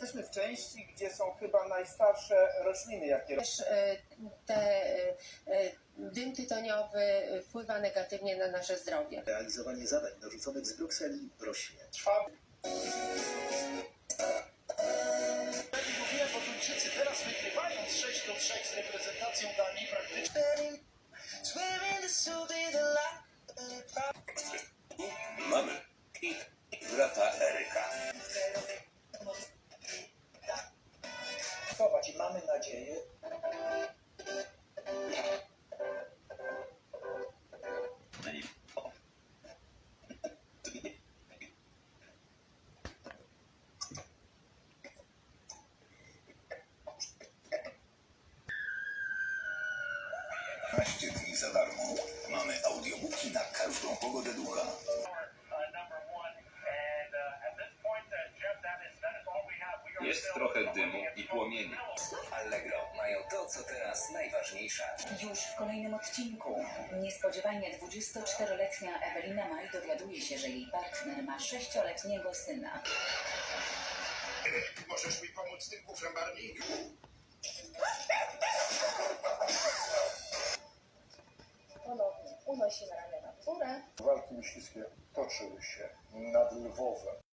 Jesteśmy w części, gdzie są chyba najstarsze rośliny, jakie Też e, te, e, e, dym tytoniowy wpływa negatywnie na nasze zdrowie. Realizowanie zadań narzuconych z Brukseli rośnie. trwa. Mówiłem, bo Duńczycy teraz wygrywając 6 do 3 z reprezentacją Danii praktycznie. Mamy i brata Eryka. Chować i mamy nadzieję, dni za darmo. Mamy audiobooki na każdą pogodę ducha. Jest trochę dymu i płomieni. Allegro mają to, co teraz najważniejsze. Już w kolejnym odcinku niespodziewanie 24-letnia Ewelina Maj dowiaduje się, że jej partner ma 6-letniego syna. możesz mi pomóc z tym kufrem Barbie? Ponownie unosimy ramiona w górę. Walki myśliwskie toczyły się nad Lwowem.